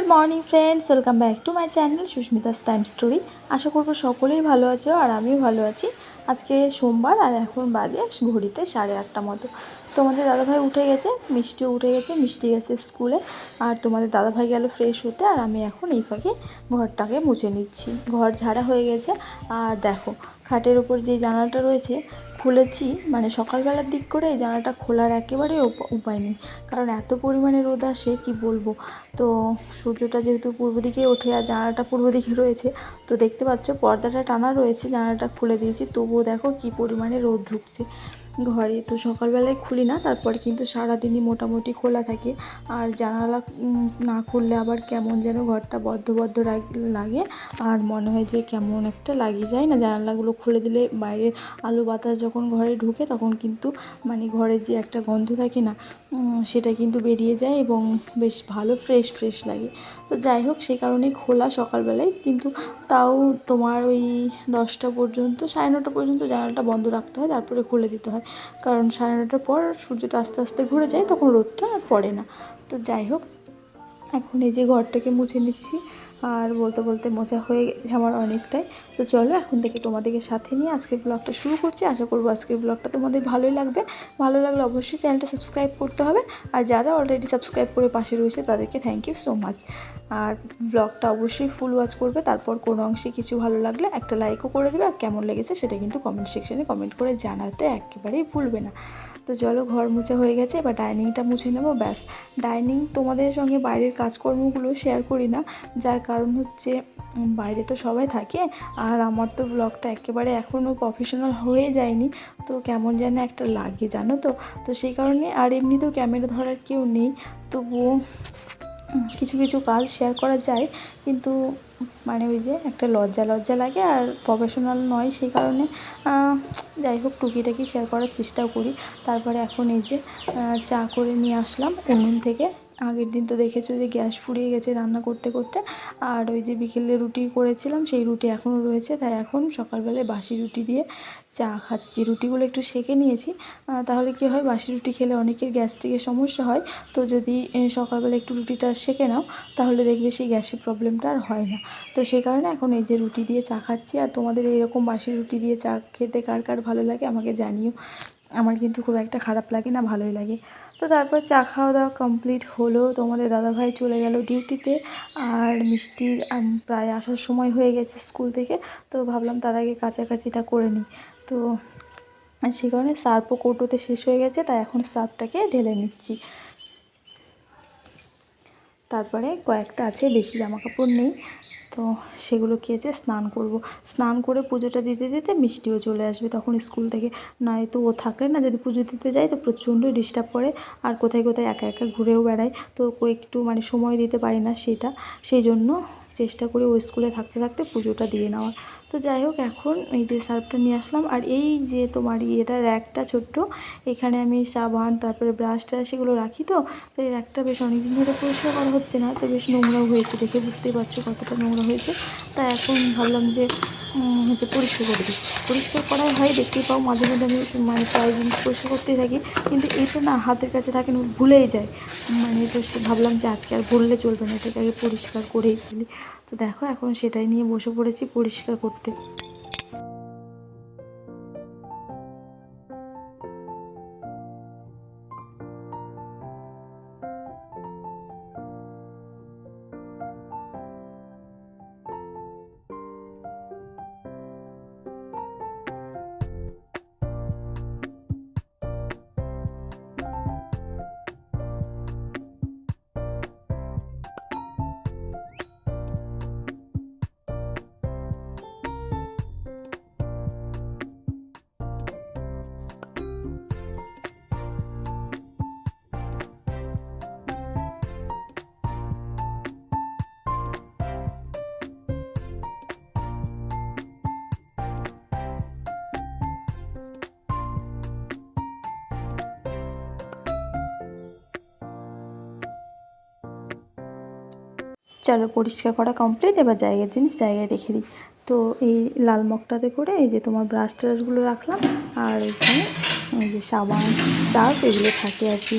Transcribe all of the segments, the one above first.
Good morning friends welcome back to my channel Susmita's time story আশা করব সকলেই ভালো আছো আর আমিও ভালো আছি। আজকে সোমবার আর এখন বাজে ঘড়িতে সাড়ে আটটা মতো। তোমাদের দাদাভাই উঠে গেছে, মিষ্টিও উঠে গেছে, মিষ্টি গেছে স্কুলে। আর তোমাদের দাদাভাই গেল ফ্রেশ হতে আর আমি এখন এই ফাঁকে ঘরটাকে মুছে নিচ্ছি। ঘর ঝাড়া হয়ে গেছে। আর দেখো, খাটের উপর যে জানালাটা রয়েছে খুলেছি মানে সকালবেলার দিক করে জানালাটা খোলার একেবারে উপ- উপায় নেই। কারণ এত পরিমাণে রোদ আসে, কি বলব? তো সূর্যটা যেহেতু পূর্ব দিকে ওঠে আর জানালাটা পূর্ব দিকে রয়েছে, তো দেখতে পাচ্ছ পর্দাটা টানা রয়েছে, জানালাটা খুলে দিয়েছি। তবুও দেখো কি পরিমাণে রোদ ঢুকছে। ঘরে। তো সকালবেলায় খুলি না, তারপর কিন্তু সারাদিনই মোটামুটি খোলা থাকে। আর জানালা না খুললে আবার কেমন যেন ঘরটা বদ্ধ বদ্ধ লাগে। আর মনে হয় যে কেমন একটা লাগিয়ে যায় না। জানালাগুলো খুলে দিলে বাইরের আলো বাতাস যখন ঘরে ঢুকে, তখন কিন্তু মানে ঘরের যে একটা গন্ধ থাকে না সেটা কিন্তু বেরিয়ে যায় এবং বেশ ভালো ফ্রেশ ফ্রেশ লাগে। তো যাই হোক সেই কারণে খোলা সকালবেলায়। কিন্তু তাও তোমার ওই দশটা পর্যন্ত, সাড়ে নটা পর্যন্ত জানালাটা বন্ধ রাখতে হয়, তারপরে খুলে দিতে হয়। কারণ সাড়ে নটার পর সূর্যটা আস্তে আস্তে ঘুরে যায়, তখন রোদটা আর পড়ে না। তো যাই হোক, এখন এই যে ঘরটাকে মুছে নিচ্ছি। আর বলতে বলতে মোছা হয়ে গেছে আমার অনেকটাই। তো চলো এখন থেকে তোমাদেরকে সাথে নিয়ে আজকের ব্লগটা শুরু করছি। আশা করব আজকের ব্লগটা তোমাদের ভালোই লাগবে। ভালো লাগলে অবশ্যই চ্যানেলটা সাবস্ক্রাইব করতে হবে। আর যারা অলরেডি সাবস্ক্রাইব করে পাশে রয়েছে, তাদেরকে থ্যাংক ইউ সো মাচ আর ব্লগটা অবশ্যই ফুল ওয়াচ করবে। তারপর কোনো অংশে কিছু ভালো লাগলে একটা লাইকও করে দেবে। আর কেমন লেগেছে সেটা কিন্তু কমেন্ট সেকশনে কমেন্ট করে জানাতে একেবারেই ভুলবে না। তো চলো ঘর মোছা হয়ে গেছে, এবার ডাইনিংটা মুছে নেব, ব্যাস। ডাইনিং তোমাদের সঙ্গে বাইরের কাজকর্মগুলো শেয়ার করি না, যার কারণ হচ্ছে বাইরে তো সবাই থাকে, আর আমার তো ব্লগটা একেবারে এখনও প্রফেশনাল হয়ে যায়নি, তো কেমন যেন একটা লাগে, জানো তো? তো সেই কারণে, আর এমনিতেও ক্যামেরা ধরার কেউ নেই, তবুও কিছু কিছু কাজ শেয়ার করা যায়, কিন্তু মানে ওই যে একটা লজ্জা লজ্জা লাগে আর প্রফেশনাল নয় সেই কারণে যাই হোক টুকিটাকি শেয়ার করার চেষ্টাও করি। তারপরে এখন এই যে চা করে নিয়ে আসলাম, উনুন থেকে। আগের দিন তো দেখেছ যে গ্যাস ফুরিয়ে গেছে রান্না করতে করতে। আর ওই যে বিকেলে রুটি করেছিলাম, সেই রুটি এখনও রয়েছে। তাই এখন সকালবেলায় বাসি রুটি দিয়ে চা খাচ্ছি। রুটিগুলো একটু সেকে নিয়েছি। তাহলে কি হয়, বাসি রুটি খেলে অনেকের গ্যাস্ট্রিকের সমস্যা হয়। তো যদি সকালবেলা একটু রুটিটা সেকে নাও, তাহলে দেখবে সেই গ্যাসের প্রবলেমটা আর হয় না। তো সেই কারণে এখন এই যে রুটি দিয়ে চা খাচ্ছি। আর তোমাদের এইরকম বাসি রুটি দিয়ে চা খেতে কার কার ভালো লাগে আমাকে জানিও। আমার কিন্তু খুব একটা খারাপ লাগে না, ভালোই লাগে। তো তারপর চা খাওয়া দাওয়া কমপ্লিট হলো। তোমাদের দাদাভাই চলে গেল ডিউটিতে আর মিষ্টির প্রায় আসার সময় হয়ে গেছে স্কুল থেকে। তো ভাবলাম তার আগে কাছাকাছিটা করে নিই। তো সে কারণে সার্পও কৌটোতে শেষ হয়ে গেছে, তাই এখন সার্ফটাকে ঢেলে নিচ্ছি। তারপরে কয়েকটা আছে, বেশি জামা কাপড় নেই। তো সেগুলো কেচে স্নান করব। স্নান করে পুজোটা দিতে দিতে মিষ্টিও চলে আসবে তখন স্কুল থেকে। নয়তো ও থাকলে না, যদি পুজো দিতে যাই তো প্রচণ্ড ডিস্টার্ব করে। আর কোথায় কোথায় একা একা ঘুরেও বেড়ায়, তো একটু মানে সময় দিতে পারি না সেটা। সেই জন্য চেষ্টা করি ও স্কুলে থাকতে থাকতে পুজোটা দিয়ে নেওয়ার। তো যাই হোক, এখন এই যে সার্ফটা নিয়ে আসলাম। আর এই যে তোমার ইয়েটা, র্যাকটা ছোট্ট, এখানে আমি সাবান, তারপরে ব্রাশ ট্রাশ এগুলো রাখি তো। তো এই র্যাকটা বেশ অনেকদিন ধরে পরিষ্কার করা হচ্ছে না, তো বেশ নোংরাও হয়েছে দেখে বুঝতেই পারছ কতটা নোংরা হয়েছে। তা এখন ভাবলাম যে হচ্ছে পরিষ্কার করে দিই। পরিষ্কার করাই হয়, দেখতেই পাও মাঝে মাঝে আমি মানে প্রায় জিনিস পরিষ্কার করতেই থাকি। কিন্তু এটা না হাতের কাছে থাকে না ভুলেই যায় মানে তো ভাবলাম যে আজকে আর ভুললে চলবে না, এটাকে আগে পরিষ্কার করেই ফেলি। তো দেখো, এখন সেটাই নিয়ে বসে পড়েছি পরিষ্কার করতে। চলো পরিষ্কার করা কমপ্লিট এবার জায়গার জিনিস জায়গায় রেখে দিই। তো এই লাল মগটাতে করে এই যে তোমার ব্রাশ ট্রাশগুলো রাখলাম, আর এখানে এই যে সাবান সার্ফ এগুলো থাকে আর কি।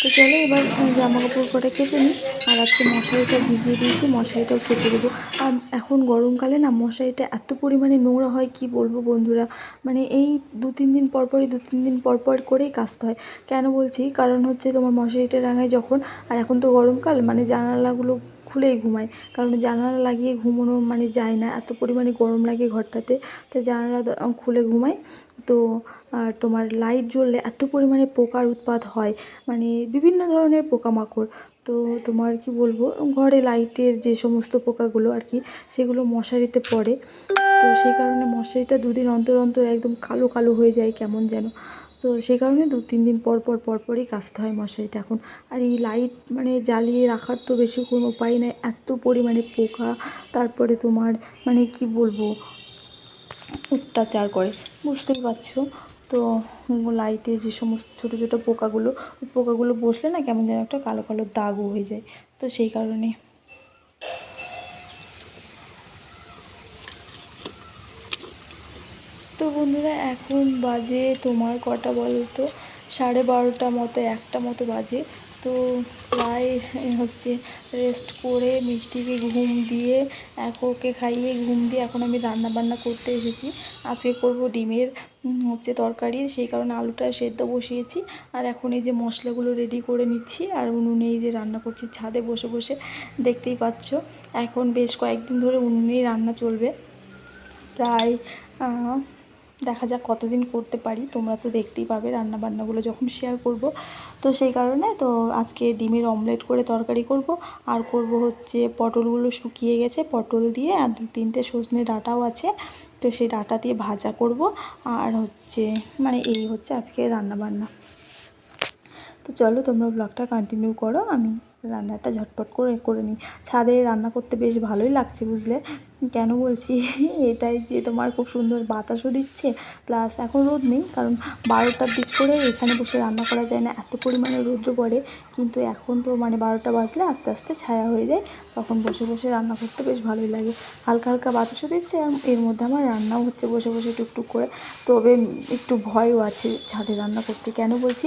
তো চলো এবার জামা কাপড় কটা কেচে নিই, আর আজকে মশারিটা ভিজিয়ে দিয়েছি, মশারিটাও কেচে দেবো। আর এখন গরমকালে না মশারিটা এত পরিমাণে নোংরা হয়, কি বলব বন্ধুরা? মানে এই দু তিন দিন পর পরই, দু তিন দিন পর পর করেই কাচতে হয়। কেন বলছি? কারণ হচ্ছে তোমার মশারিটা রাঙায় যখন, আর এখন তো গরমকাল মানে জানালাগুলো খুলেই ঘুমাই কারণ জানালা লাগিয়ে ঘুমোনো মানে যায় না। এত পরিমাণে গরম লাগে ঘরটাতে। তো জানালা খুলে ঘুমাই তো, আর তোমার লাইট জ্বললে এত পরিমাণে পোকার উৎপাত হয়। মানে বিভিন্ন ধরনের পোকামাকড়। তো তোমার কি বলব? ঘরে লাইটের যে সমস্ত পোকাগুলো আর কি, সেগুলো মশারিতে পড়ে। তো সেই কারণে মশারিটা দুদিন অন্তর অন্তর একদম কালো কালো হয়ে যায় কেমন যেন। তো সেই কারণে দু তিন দিন পর পর পর পরই কাচতে হয় মশারিটা এখন। আর এই লাইট মানে জ্বালিয়ে রাখার তো বেশি কোনো উপায় নেই, এত পরিমাণে পোকা, তারপরে তোমার মানে কি বলব, অত্যাচার করে, বুঝতেই পারছ? তো লাইটে যে সমস্ত ছোটো ছোটো পোকাগুলো পোকাগুলো বসলে না কেমন যেন একটা কালো কালো দাগও হয়ে যায়। তো সেই কারণে তো বন্ধুরা, এখন বাজে তোমার কটা বলো তো? সাড়ে বারোটা মতো, একটা মতো বাজে। তো প্রায় হচ্ছে রেস্ট করে মিষ্টিকে ঘুম দিয়ে, এক ওকে খাইয়ে ঘুম দিয়ে এখন আমি রান্না বান্না করতে এসেছি। আজকে করব ডিমের হচ্ছে তরকারি, সেই কারণে আলুটা সেদ্ধ বসিয়েছি। আর এখন এই যে মশলাগুলো রেডি করে নিচ্ছি, আর উনুনে এই যে রান্না করছি, ছাদে বসে বসে দেখতেই পাচ্ছ। এখন বেশ কয়েকদিন ধরে উনুনেই রান্না চলবে। প্রায় দেখা যাক কতদিন করতে পারি। তোমরা তো দেখতেই পাবে রান্না বান্নাগুলো যখন শেয়ার করব। তো সেই কারণে তো আজকে ডিমের অমলেট করে তরকারি করব। আর করব হচ্ছে পটলগুলো শুকিয়ে গেছে, পটল দিয়ে আর দু তিনটে সজনে ডাঁটাও আছে। তো সেই ডাঁটা দিয়ে ভাজা করব। আর হচ্ছে মানে এই হচ্ছে আজকে রান্না বান্না তো চলো তোমরা ব্লগটা কন্টিনিউ করো, আমি রান্নাটা ঝটপট করে করে নিই। ছাদে রান্না করতে বেশ ভালোই লাগছে, বুঝলে? কেন বলছি? এটাই যে তোমার খুব সুন্দর বাতাসও দিচ্ছে প্লাস এখন রোদ নেই, কারণ বারোটার দিক করে এখানে বসে রান্না করা যায় না। এত পরিমাণে রৌদ্র পড়ে, কিন্তু এখন তো মানে বারোটা বাজলে আস্তে আস্তে ছায়া হয়ে যায়। তখন বসে বসে রান্না করতে বেশ ভালোই লাগে। হালকা হালকা বাতাসও দিচ্ছে আর এর মধ্যে আমার রান্নাও হচ্ছে বসে বসে টুকটুক করে। তবে একটু ভয়ও আছে ছাদে রান্না করতে। কেন বলছি?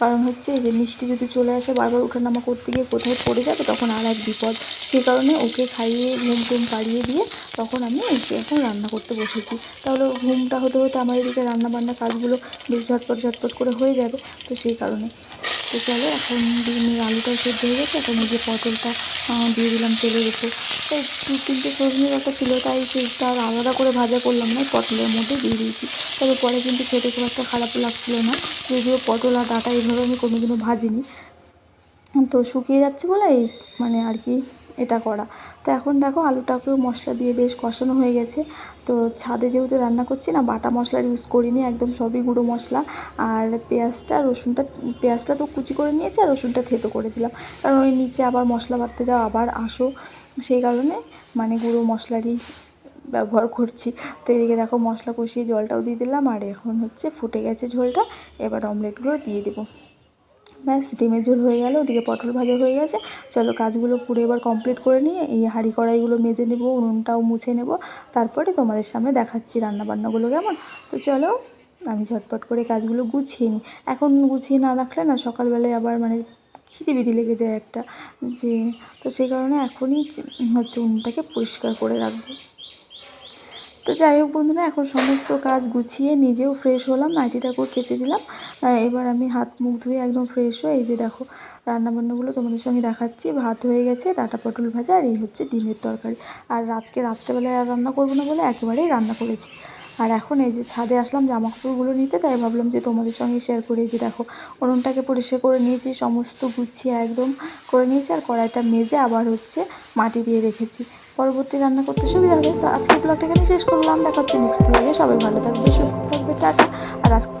কারণ হচ্ছে যে মিষ্টি যদি চলে আসে বারবার ওঠানামা করতে গিয়ে কোথাও পড়ে যাবে তখন আর এক বিপদ। সেই কারণে ওকে খাইয়ে, ঘুম টুম পাড়িয়ে দিয়ে তখন আমি এখন রান্না করতে বসেছি। তাহলে ঘুমটা হতে হতে আমার এদিকে রান্না বান্না কাজগুলো বেশ ঝটপট ঝটপট করে হয়ে যাবে তো সেই কারণে। তো চলো। এখন ডিমের আলুটাও সেদ্ধ হয়ে গেছে। এখন যে পটলটা দিয়ে দিলাম তেলের উপর তো দু তিনটে সজনের একটা ছিল, তাই সেটা আলাদা করে ভাজা করলাম না, পটলের মধ্যে দিয়ে দিয়েছি। তবে পরে কিন্তু খেতে খুব একটা খারাপ লাগছিল না। যদিও পটল আর ডাটা এইভাবে আমি কোনোদিনও ভাজিনি। তো শুকিয়ে যাচ্ছে বলে এই মানে আর কি এটা করা। তো এখন দেখো আলুটাকেও মশলা দিয়ে বেশ কষানো হয়ে গেছে। তো ছাদে যেহেতু রান্না করছি না, বাটা মশলার ইউজ করিনি, একদম সবই গুঁড়ো মশলা। আর পেঁয়াজটা, রসুনটা, পেঁয়াজটা তো কুচি করে নিয়েছি আর রসুনটা থেতো করে দিলাম। কারণ ওই নিচে আবার মশলা বাটতে যাও, আবার আসো। সেই কারণে মানে গুঁড়ো মশলারই ব্যবহার করছি। তো এদিকে দেখো মশলা কষিয়ে জলটাও দিয়ে দিলাম, আর এখন হচ্ছে ফুটে গেছে ঝোলটা। এবার অমলেটগুলো দিয়ে দেবো। ব্যাস, ডিমের ঝোল হয়ে গেল, ওদিকে পটল ভাজা হয়ে গেছে। চলো কাজগুলো পুরো এবার কমপ্লিট করে নিয়ে এই হাঁড়ি কড়াইগুলো মেজে নেব, উনুনটাও মুছে নেব। তারপরে তোমাদের সামনে দেখাচ্ছি রান্না বান্নাগুলো কেমন। তো চলো, আমি ঝটপট করে কাজগুলো গুছিয়ে নিই। এখন গুছিয়ে না রাখলে না সকালবেলায় আবার মানে খিদে বিধি লেগে যায় একটা, যে তো সেই কারণে এখনই হচ্ছে উনুনটাকে পরিষ্কার করে রাখব। তো যাই হোক বন্ধুরা, এখন সমস্ত কাজ গুছিয়ে নিজেও ফ্রেশ হলাম নাইটিটাকেও কেচে দিলাম। এবার আমি হাত মুখ ধুয়ে একদম ফ্রেশ হয়ে এই যে দেখো রান্নাবান্নাগুলো তোমাদের সঙ্গে দেখাচ্ছি। ভাত হয়ে গেছে, ডাটা পটল ভাজা আর এই হচ্ছে ডিমের তরকারি। আর আজকে রাত্রেবেলায় আর রান্না করব না বলে একেবারেই রান্না করেছি। আর এখন এই যে ছাদে আসলাম জামা কাপড়গুলো নিতে, তাই ভাবলাম যে তোমাদের সঙ্গে শেয়ার করি। যে দেখো উনুনটাকে পরিষ্কার করে নিয়েছি, সমস্ত গুছিয়ে একদম করে নিয়েছি। আর কড়াইটা মেজে আবার হচ্ছে মাটি দিয়ে রেখেছি। পরবর্তী রান্না করতে সুবিধা হবে। তো আজকে ব্লগটা এখানে শেষ করলাম। দেখা হচ্ছে নেক্সট ব্লগে সবাই ভালো থাকবে, সুস্থ থাকবে, টাটা। আর আজকে